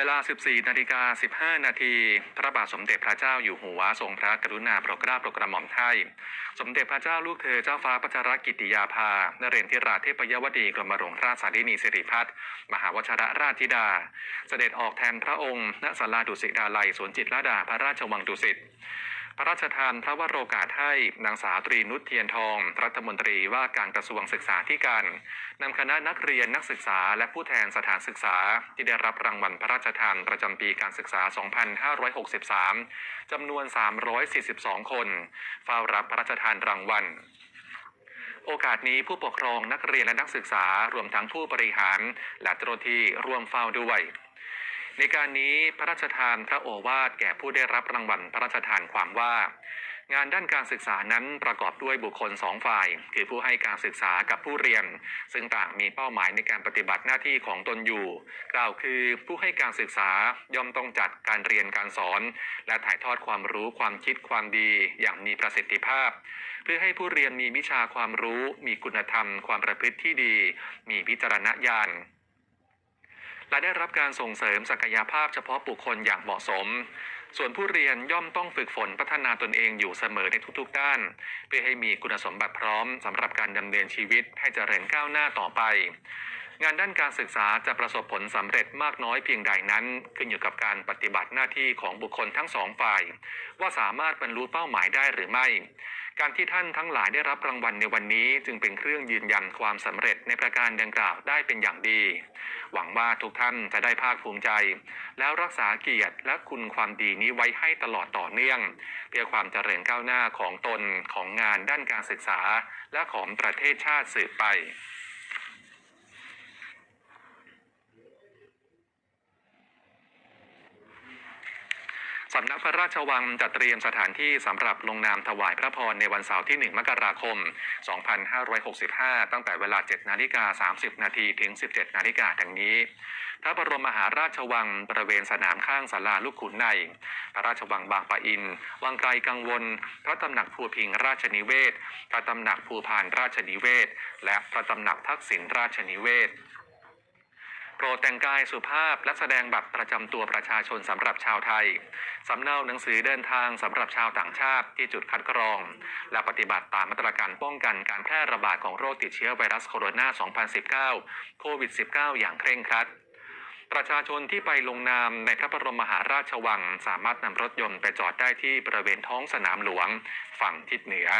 เวลา 14นาฬิกา15 นาที พระบาทสมเด็จพระเจ้าอยู่หัวทรงพระกรุณาโปรดเกล้าโปรดกระหม่อมไทย สมเด็จพระเจ้าลูกเธอเจ้าฟ้าพัชรกิติยาภานเรนทิราเทพยวดีกรมหลวงราชสารินีสิริพัฒน์มหาวชรราชธิดา เสด็จออกแทนพระองค์ณศาลาดุสิตดาลัยสวนจิตรลดาพระราชวังดุสิต พระราชทานพระวโรกาสให้นางสาวตรีนุชเทียนทอง รัฐมนตรีว่าการกระทรวงศึกษาธิการนำคณะนักเรียนนักศึกษา และผู้แทนสถานศึกษา ที่ได้รับรางวัลพระราชทานประจำปีการศึกษา 2563จำนวน 342 คน เฝ้ารับพระราชทานรางวัลโอกาสนี้ผู้ปกครองนักเรียนและนักศึกษารวมทั้งผู้บริหาร และเจ้าหน้าที่ร่วมเฝ้าด้วย ในการนี้พระราชทานพระโอวาทแก่ผู้ได้รับรางวัลพระราชทานความว่า งานด้านการศึกษานั้นประกอบด้วยบุคคลสองฝ่าย คือผู้ให้การศึกษากับผู้เรียน ซึ่งต่างมีเป้าหมายในการปฏิบัติหน้าที่ของตนอยู่ กล่าวคือผู้ให้การศึกษาย่อมต้องจัดการเรียนการสอน และถ่ายทอดความรู้ความคิดความดีอย่างมีประสิทธิภาพ เพื่อให้ผู้เรียนมีวิชาความรู้ มีคุณธรรม ความประพฤติที่ดี มีวิจารณญาณ และได้รับการส่งเสริมศักยภาพเฉพาะบุคคลอย่างเหมาะสม ส่วนผู้เรียนย่อมต้องฝึกฝนพัฒนาตนเองอยู่เสมอในทุกๆ ด้าน เพื่อให้มีคุณสมบัติพร้อมสำหรับการดำเนินชีวิตให้เจริญก้าวหน้าต่อไป งานด้านการศึกษาจะประสบผลสำเร็จมากน้อยเพียงใดนั้น ขึ้นอยู่กับการปฏิบัติหน้าที่ของบุคคลทั้งสองฝ่าย ว่าสามารถบรรลุเป้าหมายได้หรือไม่ การที่ท่านทั้งหลายได้รับรางวัลในวันนี้ จึงเป็นเครื่องยืนยันความสำเร็จในประการดังกล่าวได้เป็นอย่างดี หวังว่าทุกท่านจะได้ภาคภูมิใจ แล้วรักษาเกียรติและคุณความดีนี้ไว้ให้ตลอดต่อเนื่อง เพื่อความเจริญก้าวหน้าของตนของงานด้านการศึกษา และของประเทศชาติสืบไป สำนักพระราชวังจัดเตรียมสถานที่สำหรับลงนามถวายพระพรในวันเสาร์ที่ 1 มกราคม 2565 ตั้งแต่เวลา 7 นาฬิกา 30 นาทีถึง 17 นาฬิกาดังนี้ พระบรมมหาราชวังบริเวณสนามข้างศาลาลูกขุนใน พระราชวังบางปะอิน วังไกลกังวล พระตำหนักภูพิงราชนิเวศ พระตำหนักภูพานราชนิเวศ และพระตำหนักทักษิณราชนิเวศ โปรดแต่งกายสุภาพและแสดงบัตรประจำตัวประชาชนสำหรับชาวไทย สำเนาหนังสือเดินทางสำหรับชาวต่างชาติที่จุดคัดกรอง และปฏิบัติตามมาตรการป้องกันการแพร่ระบาดของโรคติดเชื้อไวรัสโคโรนา 2019 โควิด -19 อย่างเคร่งครัดประชาชนที่ไปลงนามในพระบรมมหาราชวัง สามารถนำรถยนต์ไปจอดได้ที่บริเวณท้องสนามหลวง ฝั่งทิศเหนือ